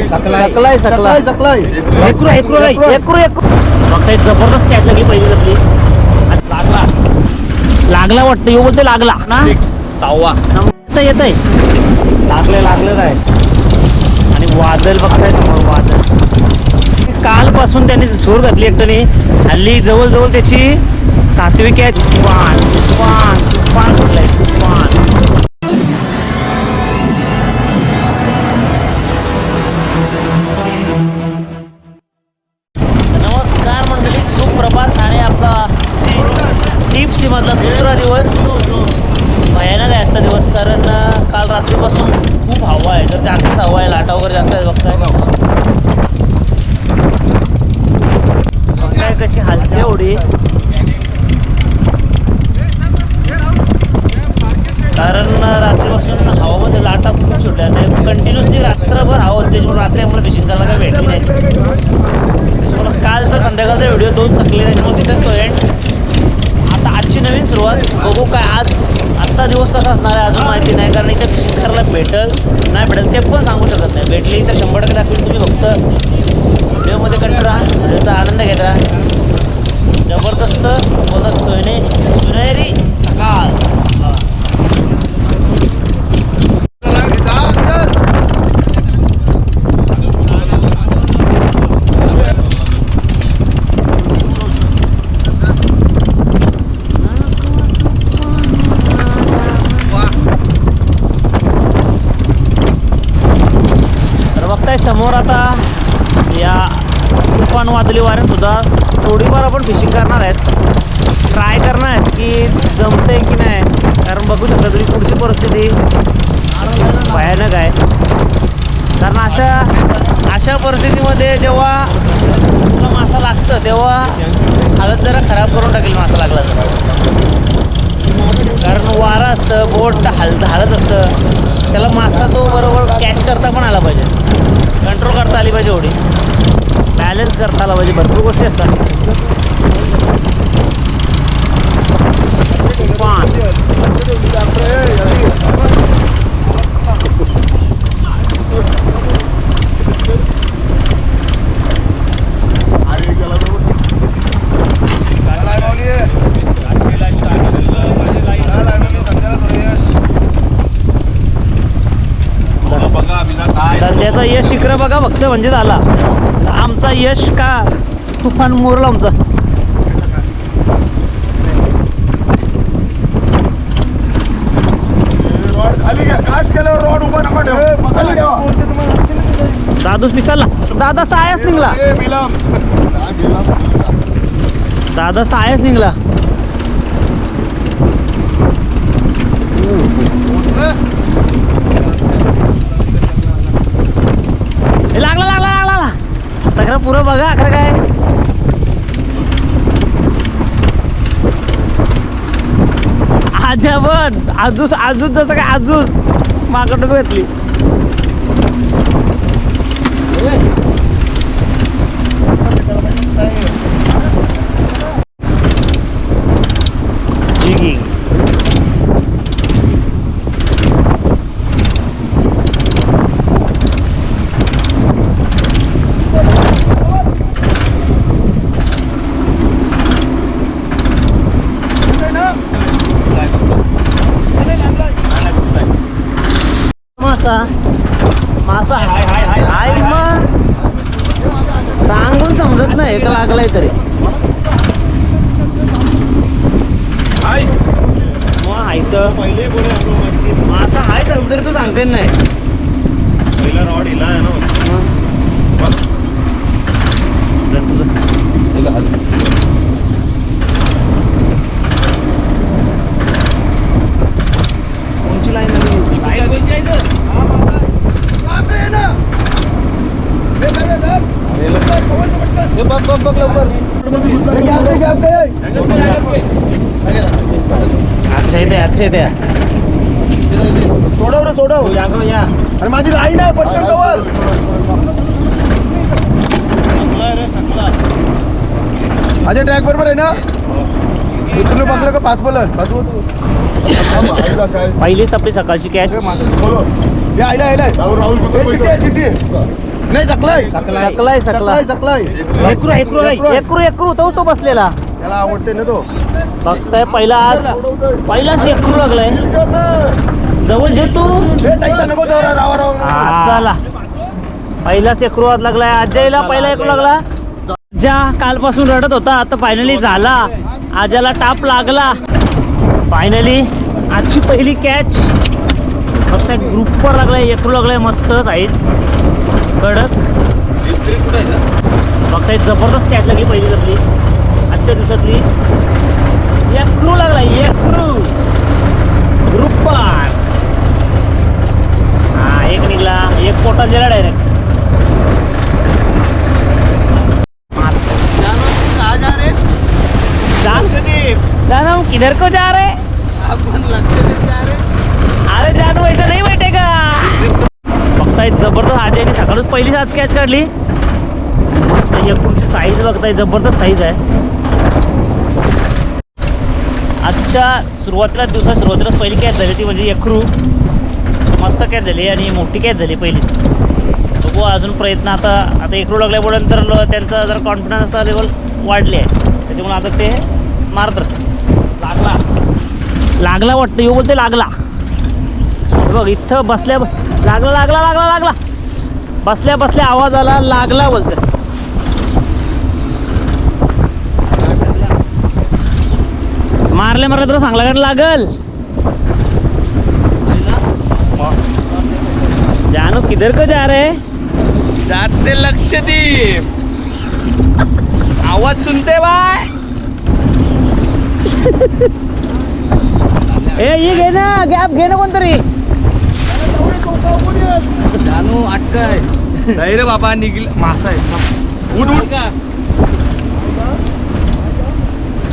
सकलाय सकलाय, सकलाय. सकलाय एकरू एकरू नाही एकरू. एकरू एकरू फक्त एक जबरदस्त कॅच लागली पहिली आपली. लागला. लागला वाटतं. येऊ बोलते लागला. ना? सहावा. येत येत लागलं लागलं काय आणि वादळ बघताय समोर वादळ कालपासून त्यांनी जोर घातली एकट्याने. हल्ली जवळजवळ त्याची सातवी कॅच तुफान तुफान तुफान सुटलाय. भेटल नाही भेटेल ते पण सांगू शकत नाही. भेटली तर शंभर टक्के दाखवेल तुम्ही फक्त. व्हिडिओमध्ये कंट राहा व्हिडिओचा आनंद घेत राहा. जबरदस्त बोलतात सोयने सुनेरी सकाळ हा. तर बघताय समोर आता या तुफान वादळी वाऱ्यात सुद्धा थोडीफार आपण फिशिंग करणार आहेत. ट्राय करणार आहेत की जमते की नाही. कारण बघू शकता तुम्ही पुढची परिस्थिती भयानक आहे. कारण अशा अशा परिस्थितीमध्ये जेव्हा तुला मासा लागतं तेव्हा हालत जरा खराब करून टाकेल मासा लागला कारण वारं असतं बोट हल हालत असतं. त्याला मासा तो बरोबर कॅच करता पण आला पाहिजे. कंट्रोल करता आली पाहिजे एवढी. बॅलन्स करता आला पाहिजे. भरपूर गोष्टी असतात. बघा फक्त म्हणजे झाला. आमचा यश का? तुफान मोरला आमचा. खाली घ्या दादूस दादा सायस निघला. दादा सायस निघला हे लागला लागला लागला लागला आता खरं पुरं बघा खरं काय. आजा पण आजूस आजूस जसं काय आजूस. माकडं घेतली जिगिंग मासा मासा हाय हाय हाय हाय मग सांगून समजत नाही का मग हाय तर. तू सांगते नाही. पहिला रॉड हिला आहे ना मग. जर तुझं कोणची लाईन बघ बघ बघ लवकर सोडव रे सोडव या गं, या आणि माझी लाईन आहे पटकन कवल माझ्या ट्रॅक बरोबर आहे ना इथून बघलं का पाच पलन बाजू काय पहिलीच आपली सकाळची कॅच हे आयला आयला चिठ्ठी आहे चिठ्ठी आहे नाही सकलाय सकलाय सकलाय सकलाय एकरू एकरू. एकरू एकरू. तो तो बसलेला. त्याला आवडते ना तो. बघताय पहिला आज पहिलाच एकरू लागलाय. जवळ झेटू नको जरा रावा रावा चला. पहिलाच एकरू आज लागलाय. आजयला पहिला एकरू लागला. ज्या कालपासून रडत होता आता फायनली झाला. आजाला टाप लागला. फायनली आजची पहिली कॅच फक्त ग्रुपवर लागलाय एकरू लागलाय मस्त साईज कडक. बघताय जबरदस्त कॅच लागली पहिली त्यातली आजच्या दिवसातली. एकरू लागला एकरू ग्रुपवर हा एक निघला एक पोटात गेला डायरेक्ट किधर को जा रहे अरे जानू ऐसा नहीं बघताय जबरदस्त आजयने सकाळच पहिलीच आज कॅच काढली. एकूणची साईज बघताय जबरदस्त साईज आहे. आजच्या सुरुवातीला दिवसात सुरुवातीलाच पहिली कॅच झाली ती म्हणजे एकरू मस्त कॅच झाली आणि मोठी कॅच झाली पहिलीच. बघू अजून प्रयत्न आता आता एकरू लागल्यामुळे नंतर त्यांचा जर कॉन्फिडन्स लेवल वाढली आहे. त्याच्यामुळे आता ते मारत लागला. लागला वाटतं येऊ बोलते लागला. बघ इथं बसल्या लागला लागला लागला लागला. बसल्या बसल्या आवाज आला लागला बोलतं मारले मारले तुला सांगला का लागल. जानू किधर को जा रहे जाते लक्षद्वीप आवाज सुनते बाय. ए ये घे ना गॅप घे ना कोणतरी. जानू अटकाय नाही रे बाबा निघल मासा आहे उठ उठ।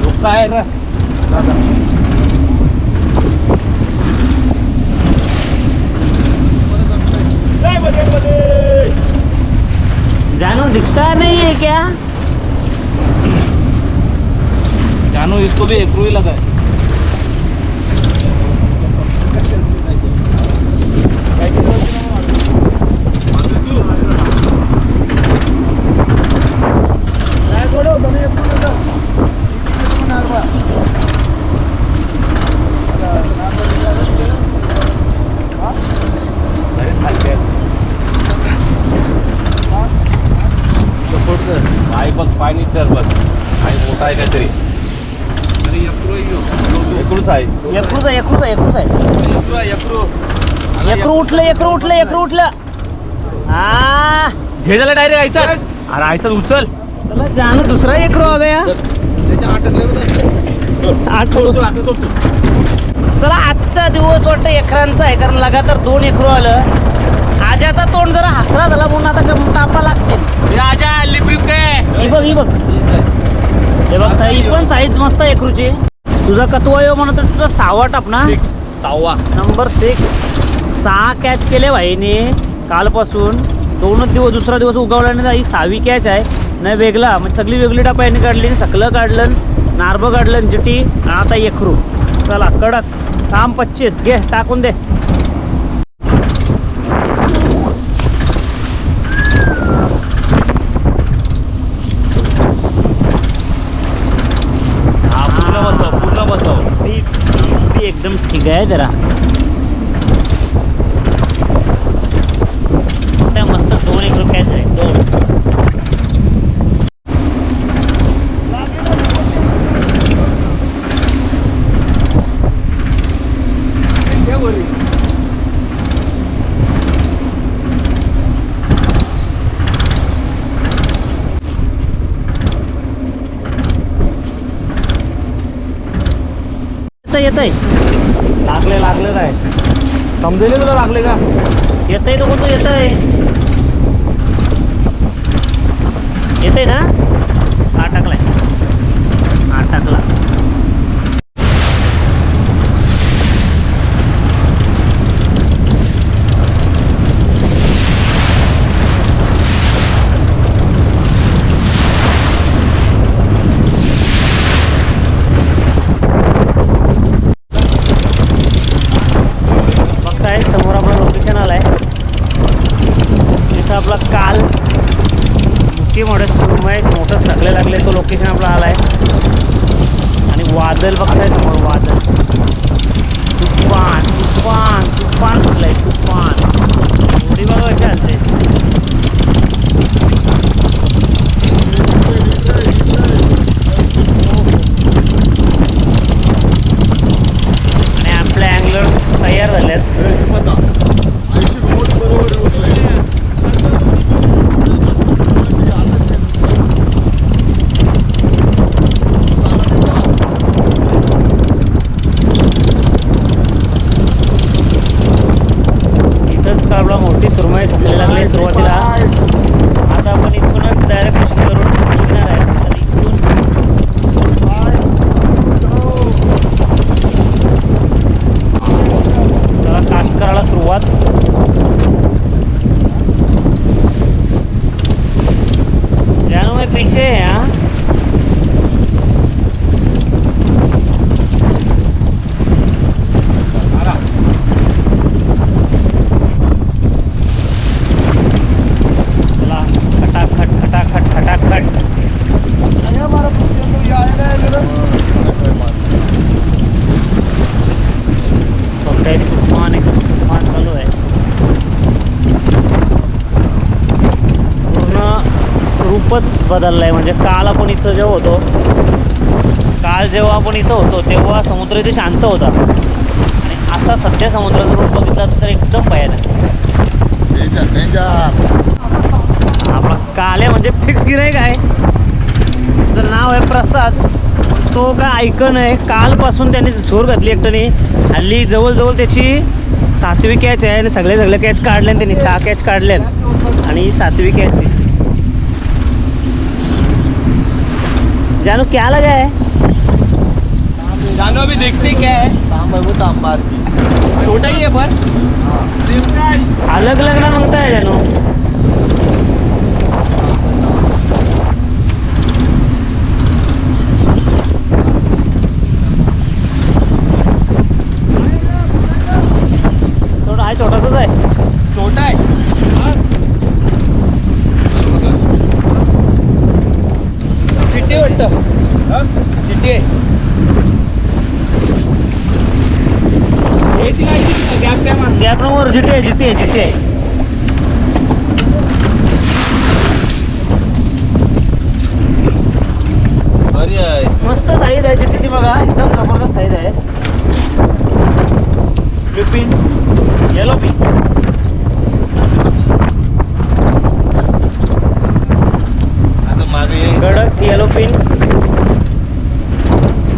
धोका आहे ना। जानू दिखता नहीं है क्या? जानू इसको भी एक रुई लगा है आहे काहीतरी. आहे एकरूच आहे. एकरूच आहे एकरूच आहे. यक्रू आहे यक्रू एकरू उठलं एकरू उठलं एकरू उठलं. हा घे झाला डायरेक्ट आयसा? अरे आयसा उचल. चला जानू दुसरा एकरू आ गया आठ चला आजचा दिवस वाटतं एकरांचा आहे कारण लगातार दोन एकरू आलं. आजाचा तोंड जरा हसरा झाला म्हणून आता गम तापा लागते आजा लिपरिप काय? ही बघ ही बघ. हे बघ ही पण साईज मस्त आहे एकरूची तुझा कतवा येऊ म्हणत तुझा सहावा टाप ना? सहावा. नंबर सिक्स सहा कॅच केले भाईने कालपासून. दोनच दिवस दुसरा दिवस उगवल्याने ही सहावी कॅच आहे. नाही वेगळा. म्हणजे सगळी वेगळी टापा यांनी काढली. सकलं काढलं नार्ब काढलं जिटी आता एकरू चला कडक. काम पच्चीस. घे टाकून दे हा पूर्ण बसव पूर्ण बसव ती ती एकदम ठीक आहे जरा त्या मस्त दोन एक कॅच आहे दोन येत आहे? लागले लागले काय समजेल तुला लागले का? येत आहे तो? कोणतो येत आहे. येत आहे ना? हा टाकलाय. हा टाकला. बदललं आहे म्हणजे काल आपण इथं जेव्हा होतो काल जेव्हा आपण इथं होतो तेव्हा समुद्र इथे शांत होता. आणि आता सध्या समुद्राचा रूप बघितला तर एकदम भयानक. डेंजर काल आपला म्हणजे फिक्स गिरायक आहे. तर नाव आहे प्रसाद. तो काय ऐकन आहे. कालपासून त्याने झोर घातली एकट्याने. हल्ली जवळजवळ त्याची सातवी कॅच आहे आणि सगळे सगळे कॅच काढले त्यांनी सहा कॅच काढल्या आणि सातवी कॅच दिसते. जानू क्या लगा है? जानो अभी देखते हैं क्या है। छोटा ही है पर। अलग लगना मांगता है जानू थोडा आहे छोटासाच आहे छोटा है चिट्टी वाटतं चिट्टी आहे. हे तिला गॅप काय मार गॅप नंबर जिटी आहे जिटी आहे जिटी आहे. मस्त साईज आहे जिटीची बघा एकदम जबरदस्त साईज आहे. ब्लू पिन येलो पिन आता मागे ये. कडक येलो पिन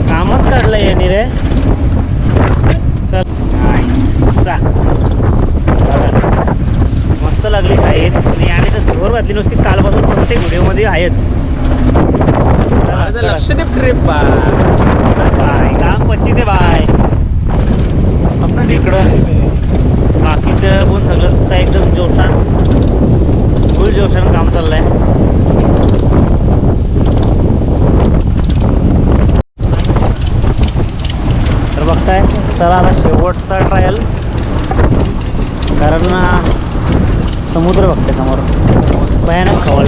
कामच काढलं याने रे चल जा. बघा. मस्त लागली साईज आणि याने तर जोर घातली नुसती कालपासून प्रत्येक व्हिडिओमध्ये आहेच. लक्ष दे ट्रिप बाय. काम पच्चीस आहे बाय. आपण इकडं बाकीचं पण सगळं. एकदम जोशान फुल जोशान काम चाललंय. तर बघताय चला आता शेवटचा ट्रायल कारण समुद्र बघते समोर.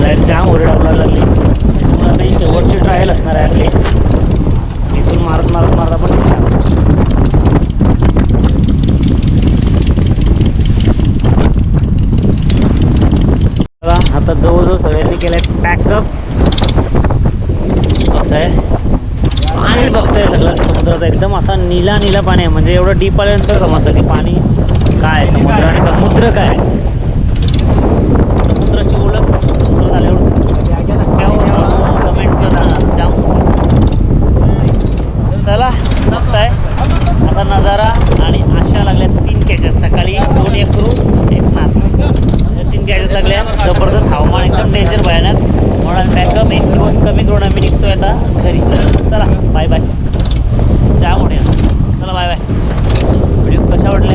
बाहेर खवळलाय जाम ओरडावला लागली. त्याच्यामुळे आता ही शेवटची ट्रायल असणार आहे आपली. इथून मारत मारत मारत आपण आता जवळजवळ सगळ्यांनी केलंय पॅकअप बघताय. पाणी बघताय सगळं. समुद्राचं एकदम असा नीला नीला पाणी आहे. म्हणजे एवढं डीप आल्यानंतर समजतं की पाणी काय समुद्र आणि समुद्र काय एकदम डेंजर भयानक. म्हणून बॅकअप एक दिवस कमी करून आम्ही निघतोय आता घरी. चला बाय बाय जा म्हणूया चला बाय बाय व्हिडिओ कसा वाटला